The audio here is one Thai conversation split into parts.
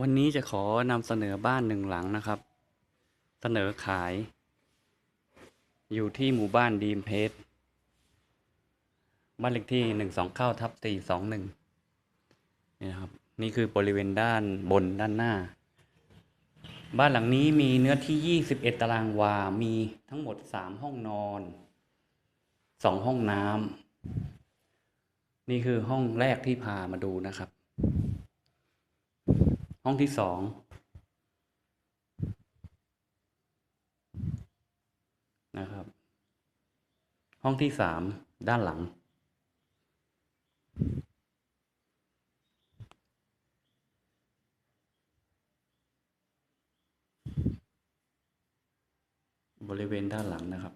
วันนี้จะขอนำเสนอบ้านหนึ่งหลังนะครับ เสนอขาย อยู่ที่หมู่บ้านดีมเพชรบ้านเลขที่หนึ่งสองเก้าทับสี่สองหนึ่งนี่นะครับ นี่คือบริเวณด้านบนด้านหน้า บ้านหลังนี้มีเนื้อที่21ตารางวา มีทั้งหมด3ห้องนอน2ห้องน้ำนี่คือห้องแรกที่พามาดูนะครับ ห้องที่สองนะครับ ห้องที่สามด้านหลัง บริเวณด้านหลังนะครับ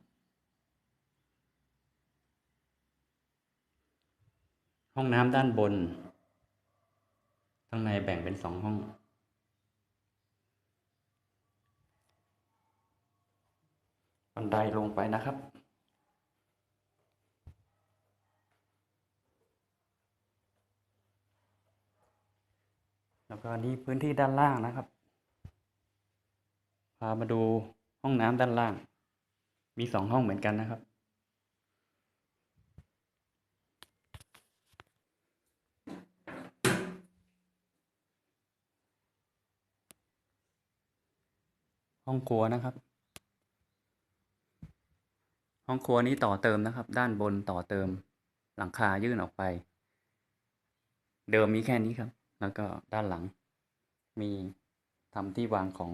ห้องน้ำด้านบน ข้างในแบ่งเป็นสองห้อง บันไดลงไปนะครับแล้วก็นี่พื้นที่ด้านล่างนะครับ พามาดูห้องน้ำด้านล่าง มีสองห้องเหมือนกันนะครับ ห้องครัวนะครับ ห้องครัวนี้ต่อเติมนะครับ ด้านบนต่อเติมหลังคายื่นออกไป เดิมมีแค่นี้ครับ แล้วก็ด้านหลัง มีทำที่วางของ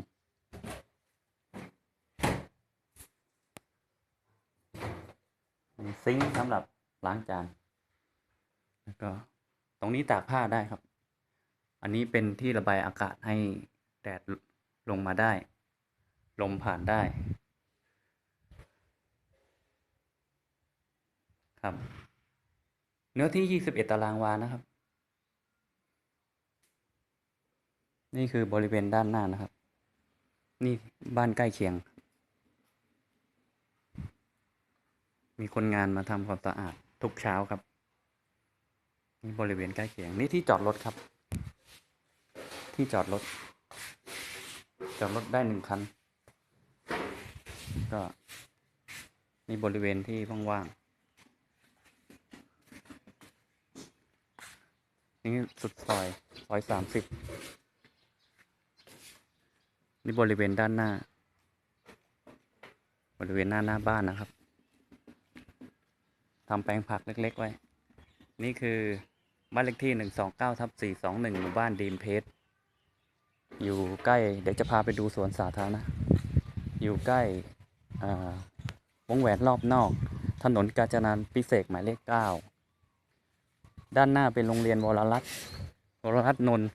มีซิงค์สำหรับล้างจาน แล้วก็ตรงนี้ตากผ้าได้ครับ อันนี้เป็นที่ระบายอากาศให้แดดลงมาได้ ลมผ่านได้ ครับ เนื้อที่ 21 ตารางวานะครับ นี่คือบริเวณด้านหน้านะครับ นี่บ้านใกล้เคียง มีคนงานมาทำความสะอาดทุกเช้าครับ นี่บริเวณใกล้เคียง นี่ที่จอดรถครับ ที่จอดรถจอดรถได้หนึ่งคัน ก็นี่บริเวณที่ว่างๆ นี่สุดซอย ซอยสามสิบนี่บริเวณด้านหน้า บริเวณหน้าหน้าบ้านนะครับทำแปลงผักเล็ก ๆ ไว้ นี่คือบ้านเลขที่หนึ่งสองเก้าทับสี่สองหนึ่งหมู่บ้านดีมเพชร อยู่ใกล้ เดี๋ยวจะพาไปดูสวนสาธารณะ อยู่ใกล้ วงแหวนรอบนอก ถนนกาญจนาพิเศษหมายเลขเก้าด้านหน้าเป็นโรงเรียนวรรัตน์วรรัตน์นนท์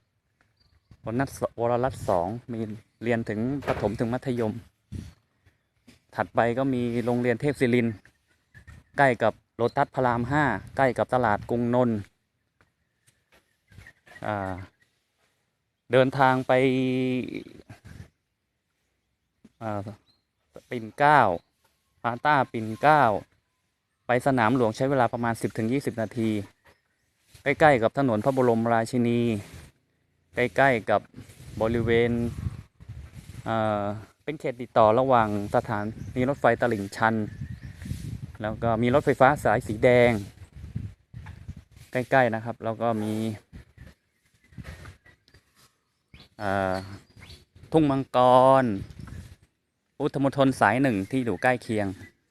วรรัตน์วรรัตน์สองมีเรียนถึงประถมถึงมัธยม ถัดไปก็มีโรงเรียนเทพศิรินใกล้กับโลตัสพระรามห้าใกล้กับตลาดกรุงนนท์เดินทางไป ปิ่นเก้าพาต้าปิ่นเก้าไปสนามหลวงใช้เวลาประมาณ 10-20 นาที ใกล้ ๆ กับถนนพระบรมราชินี ใกล้ ๆ กับบริเวณเอ่อเป็นเขตติดต่อระหว่างสถานีรถไฟตลิ่งชัน แล้วก็มีรถไฟฟ้าสายสีแดง ใกล้ ๆ นะครับ แล้วก็มีทุ่งมังกร พุทธมณฑลสายหนึ่งที่อยู่ใกล้เคียง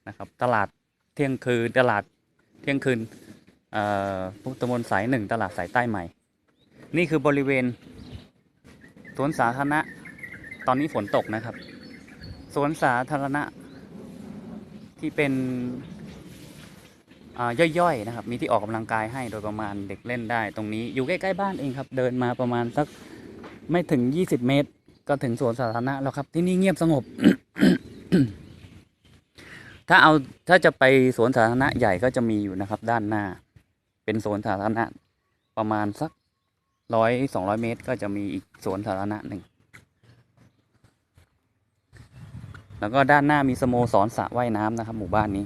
นะครับ ตลาดเที่ยงคืนตลาดเที่ยงคืนอุทธมณฑลสายหนึ่งตลาดสายใต้ใหม่ นี่คือบริเวณสวนสาธารณะตอนนี้ฝนตกนะครับสวนสาธารณะที่เป็นย่อยๆนะครับ มีที่ออกกำลังกายให้โดยประมาณเด็กเล่นได้ ตรงนี้อยู่ใกล้ๆบ้านเองครับ เดินมาประมาณสักไม่ถึง 20 เมตร ก็ถึงสวนสาธารณะแล้วครับ ที่นี่เงียบสงบ ถ้าเอาถ้าจะไปสวนสาธารณะใหญ่ก็จะมีอยู่นะครับ ด้านหน้า เป็นสวนสาธารณะประมาณสักร้อยสองร้อยเมตร ก็จะมีอีกสวนสาธารณะหนึ่งแล้วก็ด้านหน้ามีสโมสรสระว่ายน้ำนะครับ หมู่บ้านนี้